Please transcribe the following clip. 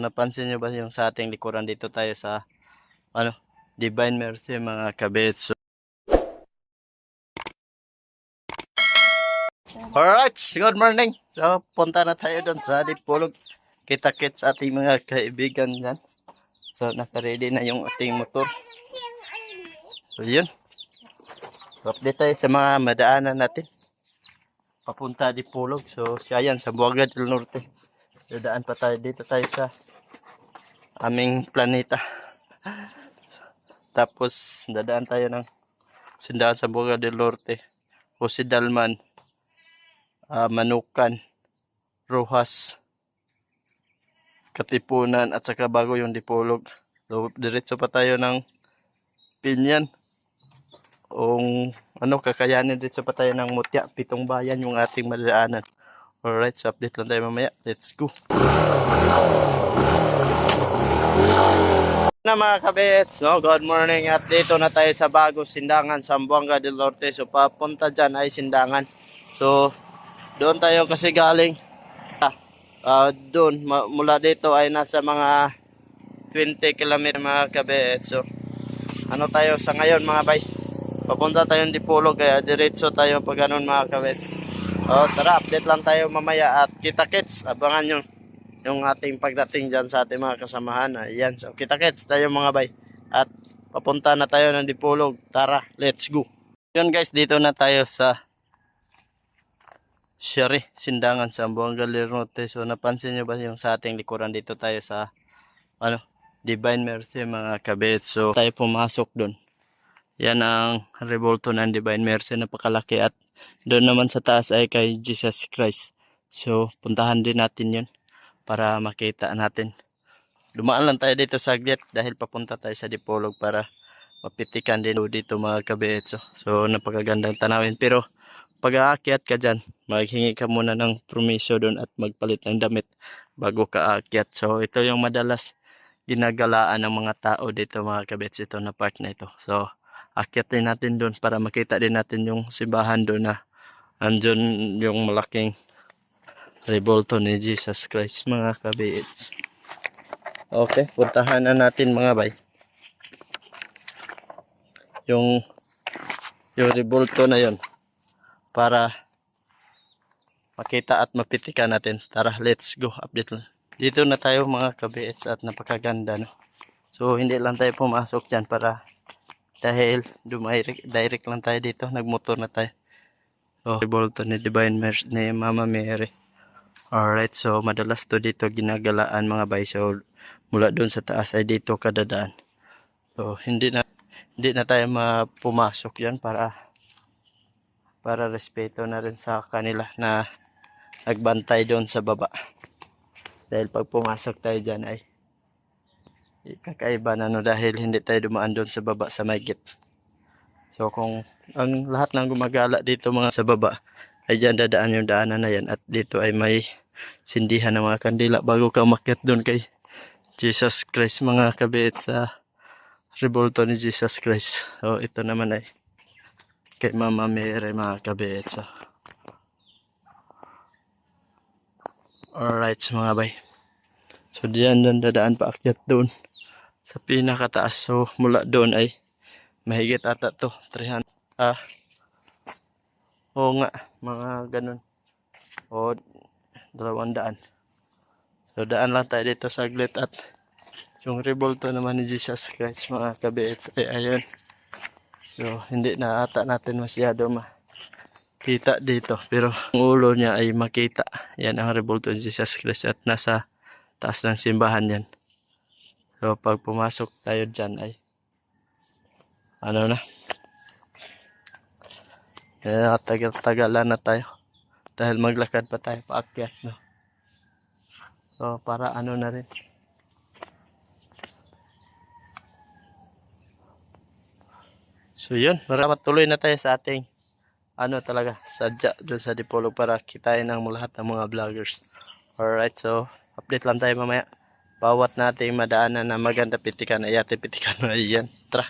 Napansin nyo ba yung sa ating likuran dito tayo sa ano, Divine Mercy mga kabits. Alright, good morning. So, punta na tayo doon sa Dipolog. Kita-kits ating mga kaibigan dyan. So, naka-ready na yung ating motor. So, yun. Update tayo sa mga madaanan natin. Papunta Dipolog. So, siya yan sa Buaga del Norte. Dadaan pa tayo dito tayo sa aming planeta. Tapos, dadaan tayo ng sindaan sa Buaga del Norte. Jose Dalman, ah, Manukan, Rojas, Katipunan, at saka bago yung Dipolog. So, diretso pa tayo ng Pinyan. Kung ano, kakayanin dito pa tayo ng Mutya, Pitong Bayan yung ating madaanan. Alright, so update lang tayo mamaya. Let's go. Na mga kabets, no? Good morning at dito na tayo sa bagong sindangan sa Buanga del Norte. So papunta dyan ay sindangan. So doon tayo kasi galing. Ah, ah, doon, mula dito ay nasa mga 20 km mga kabets. So ano tayo sa ngayon mga bay? Papunta tayong Dipolog kaya diretso tayo pag ganun mga kabets. Oh, tara, update lang tayo mamaya at kita-kits. Abangan nyo yung ating pagdating dyan sa ating mga kasamahan. Ayan, so kita-kits tayo mga bay. At papunta na tayo ng Dipolog. Tara, let's go. Yun guys, dito na tayo sa Sherry, Sindangan sa Buanga del Norte. So napansin nyo ba yung sa ating likuran dito tayo sa ano, Divine Mercy mga kabit. So tayo pumasok doon. Yan ang revolto ng Divine Mercy. Napakalaki at doon naman sa taas ay kay Jesus Christ. So puntahan din natin yun para makita natin. Dumaan lang tayo dito saglit dahil papunta tayo sa Dipolog para mapitikan din dito mga kabit. So, napakagandang tanawin. Pero pag aakyat ka dyan, maghingi ka muna ng permiso doon at magpalit ng damit bago ka aakyat. So ito yung madalas ginagalaan ng mga tao dito mga kabits ito na part na ito. So akyatin natin doon para makita din natin yung simbahan doon na andun yung malaking revolto ni Jesus Christ mga kabits. Okay, puntahan na natin mga bay. Yung yung revolto na yon para makita at mapitikan natin. Tara, let's go. Update lang. Dito na tayo mga kabits at napakaganda no. So hindi lang tayo pumasok diyan para dahil dumirect direct lang tayo dito, nagmotor na tayo. So, revolto ni Divine Mercy ni Mama Mary. Alright, so madalas to dito ginagalaan mga bay. So mula doon sa taas ay dito kadadaan. So hindi na hindi na tayo mapumasok yan para para respeto na rin sa kanila na nagbantay doon sa baba. Dahil pag pumasok tayo dyan ay kakaiba na no dahil hindi tayo dumaan doon sa baba sa may. So kung ang lahat ng gumagala dito mga sa baba ay dyan dadaan yung daanan na yan at dito ay may sindihan ng mga kandila bago ka umakyat doon kay Jesus Christ mga kabit sa revolto ni Jesus Christ. So ito naman ay kay Mama Mary mga kabit. So, Alright mga bay. So diyan doon dadaan pa akyat doon sa pinakataas. So mula doon ay mahigit ata to 300 ah Oo nga mga ganun. O dalawang daan. So daan lang tayo dito saglit at yung revolto naman ni Jesus Christ mga kabits ay ayun. So hindi na ata natin masyado makita dito pero ang ulo niya ay makita. Yan ang revolto ni Jesus Christ at nasa taas ng simbahan yan. So pag pumasok tayo dyan ay ano na kaya tagal-tagalan na tayo dahil maglakad pa tayo paakyat no. So para ano na rin So yun, maramat tuloy na tayo sa ating ano talaga, sadya doon sa Dipolog para kitain ng lahat ng mga vloggers. Alright, so update lang tayo mamaya. Bawat nating madaanan na maganda pitikan ay pitikan na yan. Tara.